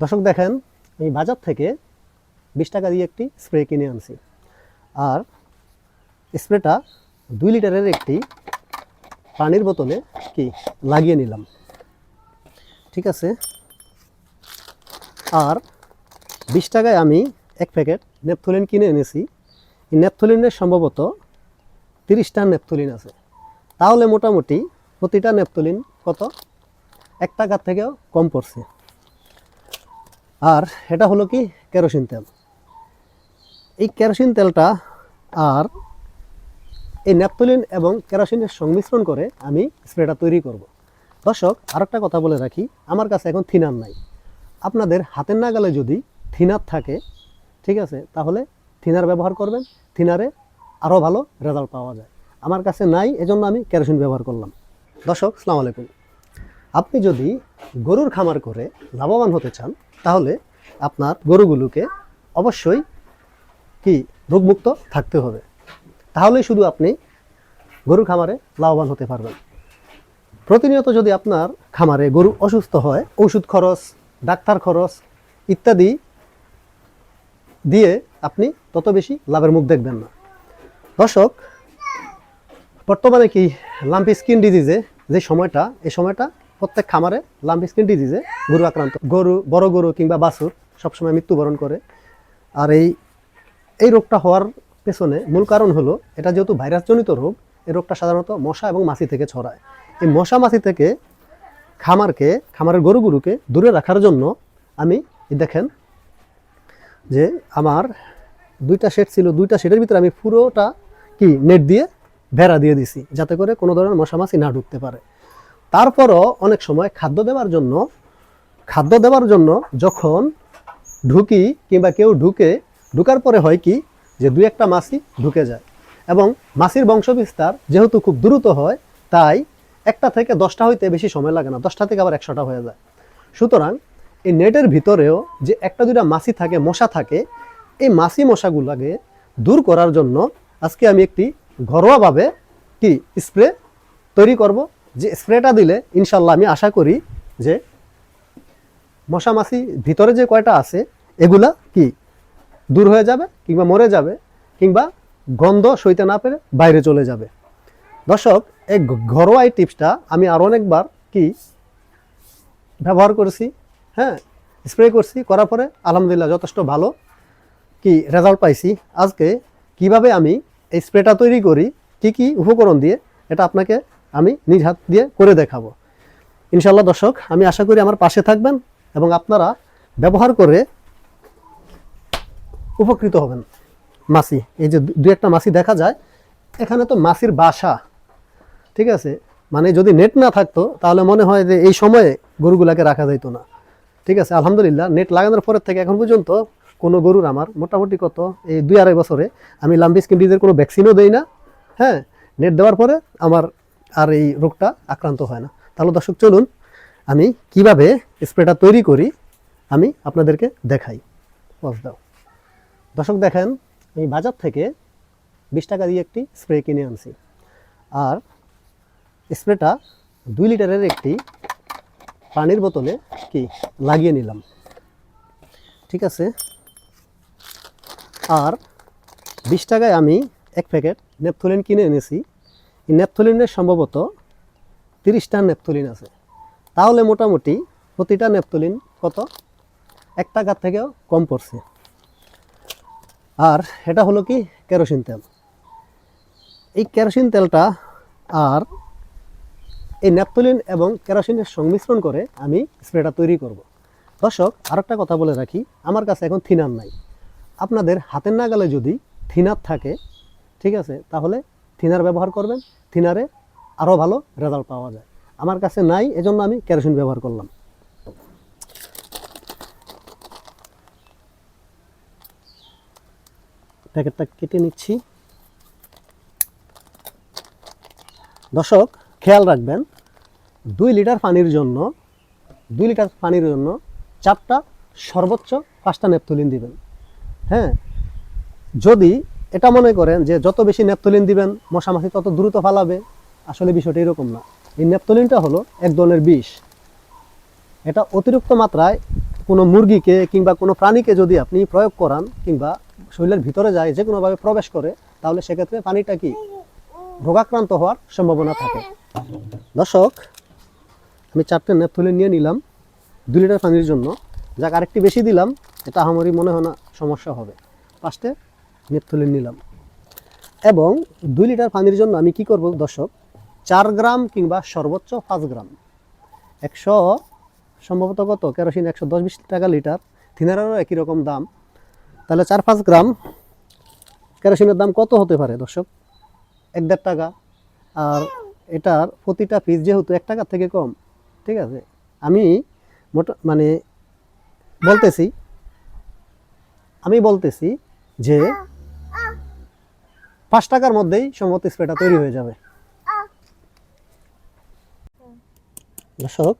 দর্শক দেখেন, আমি বাজার থেকে বিশ টাকা দিয়ে একটি স্প্রে কিনে আনছি। আর স্প্রেটা দুই লিটারের একটি পানির বোতলে কি লাগিয়ে নিলাম। ঠিক আছে? আর বিশ টাকায় আমি এক প্যাকেট নেপথলিন কিনে এনেছি। এই নেপথলিনের সম্ভবত তিরিশটা নেপথলিন আছে। তাহলে মোটামুটি প্রতিটা নেপথলিন কত? এক টাকার থেকেও কম পড়ছে। আর এটা হলো কি কেরোসিন তেল। এই কেরোসিন তেলটা আর এই ন্যাপথলিন এবং কেরোসিনের সংমিশ্রণ করে আমি স্প্রেটা তৈরি করব। দর্শক, আরেকটা কথা বলে রাখি, আমার কাছে এখন থিনার নাই। আপনাদের হাতের নাগালে যদি থিনার থাকে, ঠিক আছে, তাহলে থিনার ব্যবহার করবেন, থিনারে আরও ভালো রেজাল্ট পাওয়া যায়। আমার কাছে নাই, এজন্য আমি কেরোসিন ব্যবহার করলাম। দর্শক, সালাম আলাইকুম। আপনি যদি গরুর খামার করে লাভবান হতে চান, তাহলে আপনার গরুগুলোকে অবশ্যই কি রোগমুক্ত থাকতে হবে। তাহলেই শুধু আপনি গরুর খামারে লাভবান হতে পারবেন। প্রতিনিয়ত যদি আপনার খামারে গরু অসুস্থ হয়, ওষুধ খরচ, ডাক্তার খরচ ইত্যাদি দিয়ে আপনি তত বেশি লাভের মুখ দেখবেন না। দর্শক, বর্তমানে কি লাম্পি স্কিন ডিজিজে যে সময়টা এই সময়টা প্রত্যেক খামারে লাম্পি স্কিন ডিজিজে গরু আক্রান্ত। গরু, বড় গরু কিংবা বাছুর সবসময় মৃত্যুবরণ করে। আর এই এই রোগটা হওয়ার পেছনে মূল কারণ হলো, এটা যেহেতু ভাইরাসজনিত রোগ, এই রোগটা সাধারণত মশা এবং মাছি থেকে ছড়ায়। এই মশা মাছি থেকে খামারকে, খামারের গরুগুলোকে দূরে রাখার জন্য আমি দেখেন যে আমার দুইটা শেড ছিল, দুইটা শেডের ভিতরে আমি পুরোটা কি নেট দিয়ে বেড়া দিয়ে দিছি, যাতে করে কোনো ধরনের মশা মাছি না ঢুকতে পারে। তারপরও অনেক সময় খাদ্য দেওয়ার জন্য, খাদ্য দেওয়ার জন্য যখন ঢুকি কিংবা কেউ ঢুকে, ঢুকার পরে হয় কি যে দু একটা মাছি ঢুকে যায়। এবং মাছির বংশবিস্তার যেহেতু খুব দ্রুত হয়, তাই একটা থেকে দশটা হইতে বেশি সময় লাগে না, দশটা থেকে আবার একশোটা হয়ে যায়। সুতরাং এই নেটের ভিতরেও যে একটা দুইটা মাছি থাকে, মশা থাকে, এই মাছি মশাগুলোকে দূর করার জন্য আজকে আমি একটি ঘরোয়াভাবে কি স্প্রে তৈরি করব। যে স্প্রেটা দিলে ইনশাল্লাহ আমি আশা করি যে মশা মাছি ভিতরে যে কয়টা আছে, এগুলা কি দূর হয়ে যাবে কিংবা মরে যাবে কিংবা গন্ধ সইতে না পেরে বাইরে চলে যাবে। দর্শক, এই ঘরোয়া এই টিপসটা আমি আরও অনেকবার কি ব্যবহার করেছি হ্যাঁ স্প্রে করছি, করার পরে আলহামদুলিল্লাহ যথেষ্ট ভালো কি রেজাল্ট পাইছি। আজকে কীভাবে আমি এই স্প্রেটা তৈরি করি, কি কি উপকরণ দিয়ে, এটা আপনাকে আমি নিজ হাত দিয়ে করে দেখাবো। ইনশাল্লাহ দর্শক, আমি আশা করি আমার পাশে থাকবেন এবং আপনারা ব্যবহার করে উপকৃত হবেন। মাছি এই যে দু একটা মাছি দেখা যায়, এখানে তো মাছির বাসা, ঠিক আছে? মানে যদি নেট না থাকতো, তাহলে মনে হয় যে এই সময়ে গরুগুলাকে রাখা যাইতো না। ঠিক আছে? আলহামদুলিল্লাহ, নেট লাগানোর পরের থেকে এখন পর্যন্ত কোনো গরুর আমার মোটামুটি কত, এই দুই আড়াই বছরে আমি লাম্বি স্কিন ডিজের কোনো ভ্যাকসিনও দেই না। হ্যাঁ নেট দেওয়ার পরে আমার আর এই রোগটা আক্রান্ত হয় না। তাহলে দর্শক, চলুন আমি কীভাবে স্প্রেটা তৈরি করি আমি আপনাদেরকে দেখাই। পজ দাও। দর্শক, দেখেন, আমি বাজার থেকে বিশ টাকা দিয়ে একটি স্প্রে কিনে আনছি। আর স্প্রেটা দুই লিটারের একটি পানির বোতলে কি লাগিয়ে নিলাম। ঠিক আছে? আর বিশ টাকায় আমি এক প্যাকেট নেপথলিন কিনে এনেছি। এই নেপথলিনের সম্ভবত তিরিশটা নেপথলিন আছে। তাহলে মোটামুটি প্রতিটা নেপথলিন কত? এক টাকার থেকেও কম পড়ছে। আর এটা হলো কি? কেরোসিন তেল। এই কেরোসিন তেলটা আর এই ন্যাপথলিন এবং কেরোসিনের সংমিশ্রণ করে আমি স্প্রেটা তৈরি করব। দর্শক, আরেকটা কথা বলে রাখি, আমার কাছে এখন থিনার নাই। আপনাদের হাতের নাগালে যদি থিনার থাকে, ঠিক আছে, তাহলে থিনার ব্যবহার করবেন, থিনারে আরও ভালো রেজাল্ট পাওয়া যায়। আমার কাছে নাই, এজন্য আমি কেরোসিন ব্যবহার করলাম। প্যাকেটটা কেটে নিচ্ছি। দর্শক, খেয়াল রাখবেন, দুই লিটার পানির জন্য, দুই লিটার পানির জন্য চারটা সর্বোচ্চ পাঁচটা নেপথলিন দিবেন। হ্যাঁ যদি এটা মনে করেন যে যত বেশি নেপথলিন দিবেন, মশামাছি তত দ্রুত ফালাবে। আসলে বিষয়টা এরকম না। এই নেপথলিনটা হলো এক ধরনের বিষ। এটা অতিরিক্ত মাত্রায় কোনো মুরগিকে কিংবা কোনো প্রাণীকে যদি আপনি প্রয়োগ করান কিংবা শরীরের ভিতরে যায় যে কোনোভাবে প্রবেশ করে, তাহলে সেক্ষেত্রে পানিটা কি? রোগাক্রান্ত হওয়ার সম্ভাবনা থাকে। দর্শক, আমি চারটে ন্যাপথলিন নিয়ে নিলাম দু লিটার পানির জন্য। যাক, আরেকটি বেশি দিলাম, এটা আমারই মনে হয় না সমস্যা হবে। পাঁচটে ন্যাপথলিন নিলাম। এবং দুই লিটার পানির জন্য আমি কি করব দর্শক? চার গ্রাম কিংবা সর্বোচ্চ পাঁচ গ্রাম। একশো সম্ভবত কত? কেরোসিন একশো দশ বিশ টাকা লিটার। থিনারেরও একই রকম দাম। তাহলে চার পাঁচ গ্রাম কেরোসিনের দাম কত হতে পারে দর্শক? এক দেড় টাকা। আর এটার প্রতিটা পিস যেহেতু এক টাকার থেকে কম, ঠিক আছে? আমি মোটা মানে বলতেছি, আমি বলতেছি যে পাঁচ টাকার মধ্যেই সম্ভবত স্প্রেটা তৈরি হয়ে যাবে। দর্শক,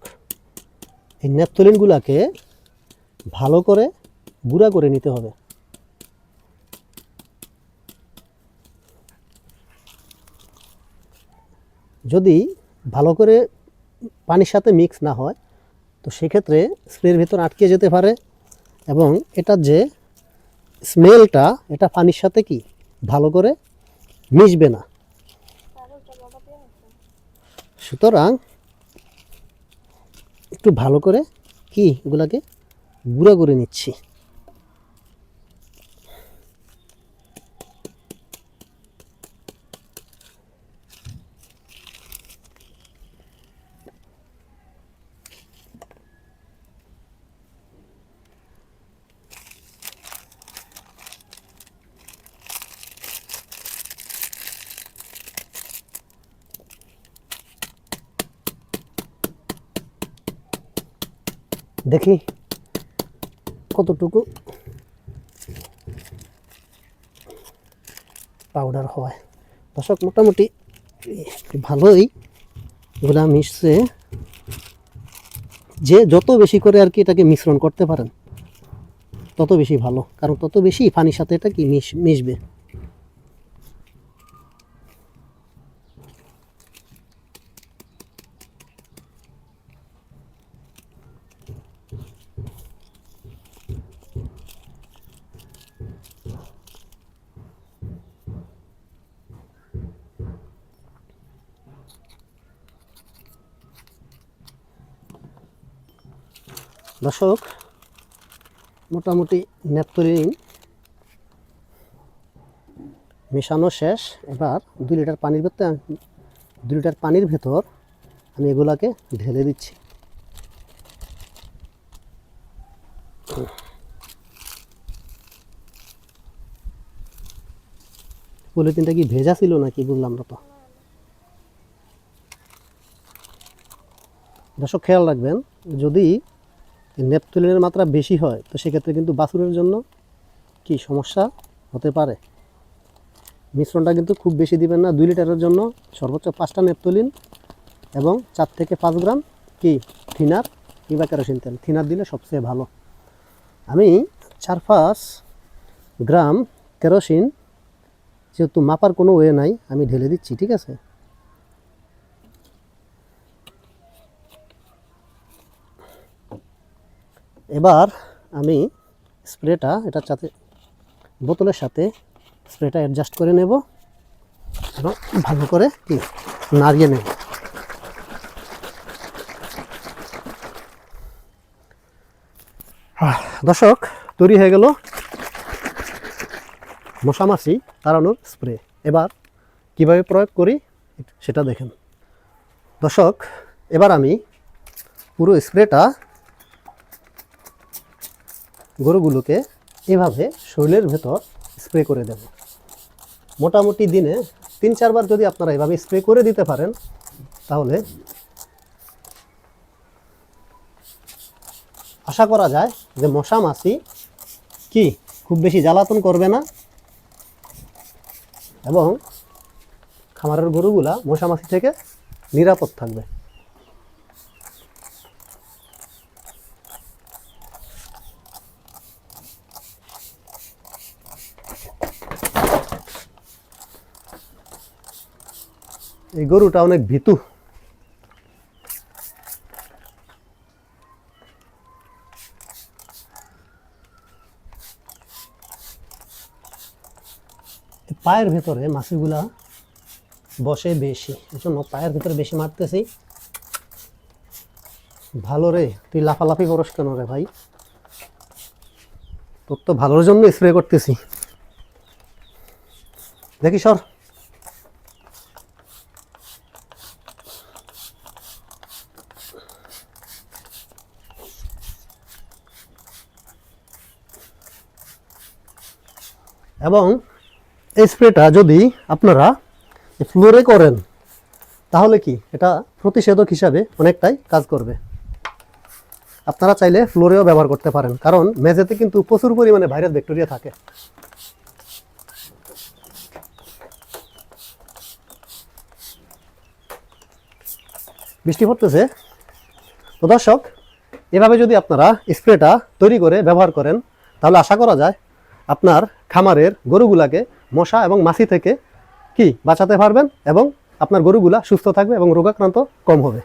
এই ন্যাপথলিনগুলাকে ভালো করে গুঁড়া করে নিতে হবে। যদি ভালো করে পানির সাথে মিক্স না হয়, তো সেক্ষেত্রে স্প্রের ভেতর আটকে যেতে পারে এবং এটার যে স্মেলটা, এটা পানির সাথে কি ভালো করে মিশবে না। সুতরাং একটু ভালো করে কি এগুলাকে গুঁড়া করে নিচ্ছি। দেখি। কতটুকু? পাউডার হয়। দর্শক, মোটামুটি ভালোই। এগুলা মিশছে। যে যত বেশি করে আর কি এটাকে মিশ্রণ করতে পারেন, তত বেশি ভালো। কারণ তত বেশি পানির সাথে এটা কি মিশ, মিশবে। দর্শক, মোটামুটি ন্যাপথলিন মেশানো শেষ। এবার দু লিটার পানির ভেতর দু লিটার পানির ভেতর আমি এগুলাকে ঢেলে দিচ্ছি। পলিথিনটা কি ভেজা ছিল নাকি বুঝলাম না তো। দর্শক, খেয়াল রাখবেন, যদি নেপথলিনের মাত্রা বেশি হয়, তো সেক্ষেত্রে কিন্তু বাছুরের জন্য কি সমস্যা হতে পারে? মিশ্রণটা কিন্তু খুব বেশি দিবেন না, দুই লিটারের জন্য সর্বোচ্চ পাঁচটা নেপথলিন এবং চার থেকে পাঁচ গ্রাম কি থিনার কিংবা কেরোসিন তেল। থিনার দিলে সবচেয়ে ভালো। আমি চার পাঁচ গ্রাম কেরোসিন যেহেতু মাপার কোনো ওয়ে নাই, আমি ঢেলে দিচ্ছি, ঠিক আছে? এবার আমি স্প্রেটা, এটার সাথে, বোতলের সাথে স্প্রেটা অ্যাডজাস্ট করে নেব এবং ভালো করে কি নাড়িয়ে নেব। দর্শক, তৈরি হয়ে গেল মশামাছি তাড়ানোর স্প্রে। এবার কীভাবে প্রয়োগ করি সেটা দেখেন। দর্শক, এবার আমি পুরো স্প্রেটা গরুগুলোকে এভাবে শরীরের ভেতর স্প্রে করে দেব। মোটামুটি দিনে তিন চারবার যদি আপনারা এভাবে স্প্রে করে দিতে পারেন, তাহলে আশা করা যায় যে মশা মাছি কি খুব বেশি জ্বালাতন করবে না এবং খামারের গরুগুলা মশা মাছি থেকে নিরাপদ থাকবে। এই গরুটা অনেক ভীতু। পায়ের ভেতরে মাছিগুলা বসে বেশি এই জন্য পায়ের ভেতরে বেশি মারতেছি। ভালো রে, তুই লাফালাফি করস কেন রে ভাই? তোর তো ভালোর জন্য স্প্রে করতেছি। দেখি সর। এবং এই স্প্রেটা যদি আপনারা ফ্লোরে করেন, তাহলে কি এটা প্রতিষেধক হিসাবে অনেকটাই কাজ করবে। আপনারা চাইলে ফ্লোরেও ব্যবহার করতে পারেন, কারণ মেঝেতে কিন্তু প্রচুর পরিমাণে ভাইরাস ব্যাকটেরিয়া থাকে। বৃষ্টি পড়তেছে। তো দর্শক, এভাবে যদি আপনারা স্প্রেটা তৈরি করে ব্যবহার করেন, তাহলে আশা করা যায় আপনার খামারের গরুগুলাকে মশা এবং মাছি থেকে কি বাঁচাতে পারবেন এবং আপনার গরুগুলা সুস্থ থাকবে এবং রোগাক্রান্ত কম হবে?